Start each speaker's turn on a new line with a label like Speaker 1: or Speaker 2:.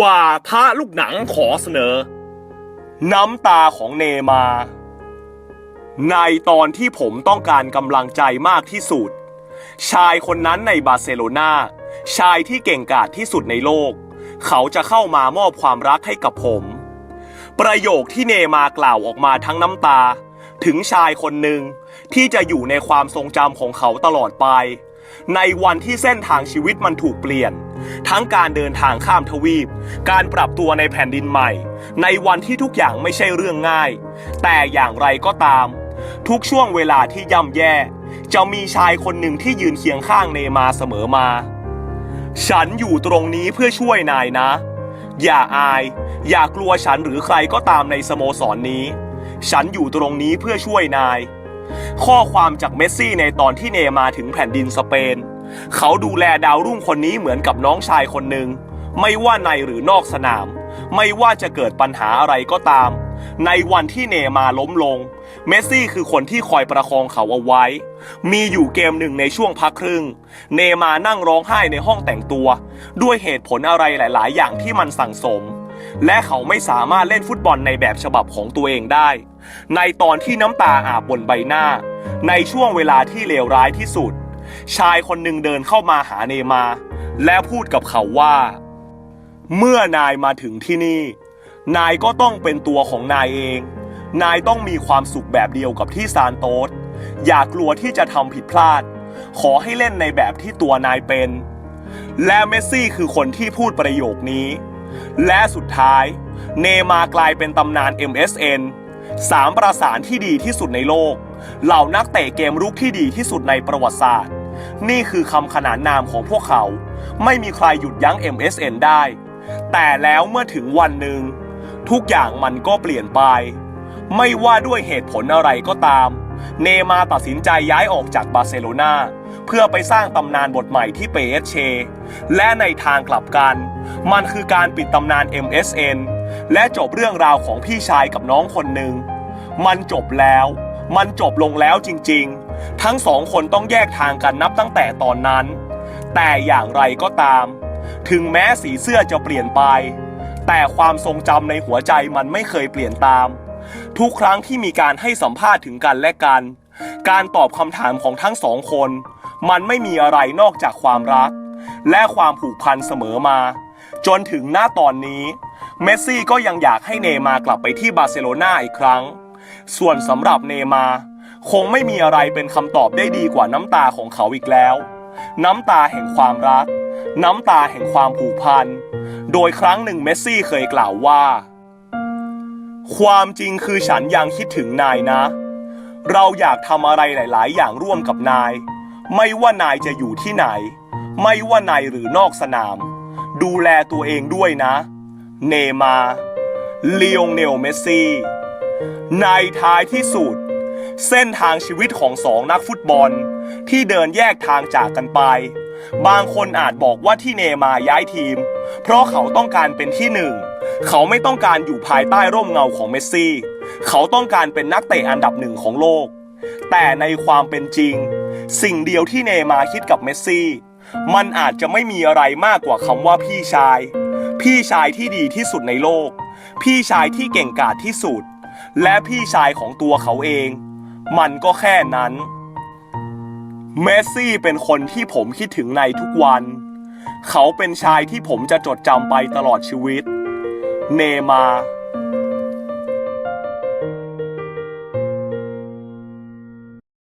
Speaker 1: ว่าทะลูกหนังขอเสนอ น้ำตาของเนมา ในตอนที่ผมต้องการกำลังใจมากที่สุด ชายคนนั้นในบาร์เซโลนาชายที่เก่งกาจที่สุดในโลก เขาจะเข้ามามอบความรักให้กับผม ประโยคที่เนมากล่าวออกมาทั้งน้ำตา ถึงชายคนหนึ่งที่จะอยู่ในความทรงจำของเขาตลอดไป ในวันที่เส้นทางชีวิตมันถูกเปลี่ยน ทั้งการเดินทางข้ามทวีป การปรับตัวในแผ่นดินใหม่ ในวันที่ทุกอย่างไม่ใช่เรื่องง่าย แต่อย่างไรก็ตาม ทุกช่วงเวลาที่ย่ำแย่ จะมีชายคนหนึ่งที่ยืนเคียงข้างเนมาเสมอมา ฉันอยู่ตรงนี้เพื่อช่วยนายนะ อย่าอาย อย่ากลัวฉันหรือใครก็ตามในสโมสรนนี้ ฉันอยู่ตรงนี้เพื่อช่วยนาย ข้อความจากเมสซี่ในตอนที่เนมาถึงแผ่นดินสเปน เขาดูแลดาวรุ่งคนนี้เหมือนกับน้องชายคนหนึ่ง ไม่ว่าในหรือนอกสนาม ไม่ว่าจะเกิดปัญหาอะไรก็ตาม ในวันที่เนมาล้มลง เมสซี่คือคนที่คอยประคองเขาเอาไว้ มีอยู่เกมหนึ่งในช่วงพักครึ่ง เนมานั่งร้องไห้ในห้องแต่งตัว ด้วยเหตุผลอะไรหลาย ๆ อย่างที่มันสั่งสม และเขาไม่สามารถเล่นฟุตบอลในแบบฉบับของตัวเองได้ ในตอนที่น้ำตาอาบบนใบหน้า ในช่วงเวลาที่เลวร้ายที่สุด ชายคนหนึ่งเดินเข้ามาหาเนมา และพูดกับเขาว่า เมื่อนายมาถึงที่นี่ นายก็ต้องเป็นตัวของนายเอง นายต้องมีความสุขแบบเดียวกับที่ซานโตสอย่ากลัวที่จะทำผิดพลาด ขอให้เล่นในแบบที่ตัวนายเป็น และเมสซี่คือคนที่พูดประโยคนี้ และสุดท้าย เนมากลายเป็นตำนาน MSN สามประสานที่ดีที่สุดในโลก เหล่านักเตะเกมรุกที่ดีที่สุดในประวัติศาสตร์ นี่คือคำขนานนามของพวกเขา ไม่มีใครหยุดยั้ง MSN ได้ แต่แล้วเมื่อถึงวันหนึ่ง ทุกอย่างมันก็เปลี่ยนไป ไม่ว่าด้วยเหตุผลอะไรก็ตาม เนมาตัดสินใจย้ายออกจากบาร์เซโลนา เพื่อไปสร้างตำนานบทใหม่ที่เปเอเชและในทางกลับกัน มันคือการปิดตำนาน MSN และจบเรื่องราวของพี่ชายกับน้องคนหนึ่ง มันจบแล้ว มันจบลงแล้วจริงๆ ทั้งสองคนต้องแยกทางกันนับตั้งแต่ตอนนั้น แต่อย่างไรก็ตาม ถึงแม้สีเสื้อจะเปลี่ยนไป แต่ความทรงจำในหัวใจมันไม่เคยเปลี่ยนตาม ทุกครั้งที่มีการให้สัมภาษณ์ถึงกันและกัน การตอบคำถามของทั้งสองคน มันไม่มีอะไรนอกจากความรัก และความผูกพันเสมอมา จนถึงหน้าตอนนี้ เมสซี่ก็ยังอยากให้เนมากลับไปที่บาร์เซโลนาอีกครั้ง ส่วนสำหรับเนมา คงไม่มีอะไรเป็นคำตอบได้ดีกว่าน้ำตาของเขาอีกแล้ว น้ำตาแห่งความรัก น้ำตาแห่งความผูกพัน โดยครั้งหนึ่งเมสซี่เคยกล่าวว่า ความจริงคือฉันยังคิดถึงนายนะเราอยากทำอะไรหลาย ๆ อย่างร่วมกับนาย ไม่ว่านายจะอยู่ที่ไหน ไม่ว่าในหรือนอกสนาม ดูแลตัวเองด้วยนะ เนมาลีองเนลเมสซี่ ในท้ายที่สุด เส้นทางชีวิตของสองนักฟุตบอล ที่เดินแยกทางจากกันไป บางคนอาจบอกว่าที่เนมาย้ายทีม เพราะเขาต้องการเป็นที่หนึ่ง เขาไม่ต้องการอยู่ภายใต้ร่มเงาของเมสซี่ เขาต้องการเป็นนักเตะอันดับหนึ่งของโลก แต่ในความเป็นจริง สิ่งเดียวที่เนมาคิดกับเมสซี่ มันอาจจะไม่มีอะไรมากกว่าคำว่าพี่ชาย พี่ชายที่ดีที่สุดในโลก พี่ชายที่เก่งกาจที่สุด และพี่ชายของตัวเขาเอง มันก็แค่นั้นเมสซี่เป็นคนที่ผมคิดถึงในทุกวัน เขาเป็นชายที่ผมจะจดจำไปตลอดชีวิต เนมา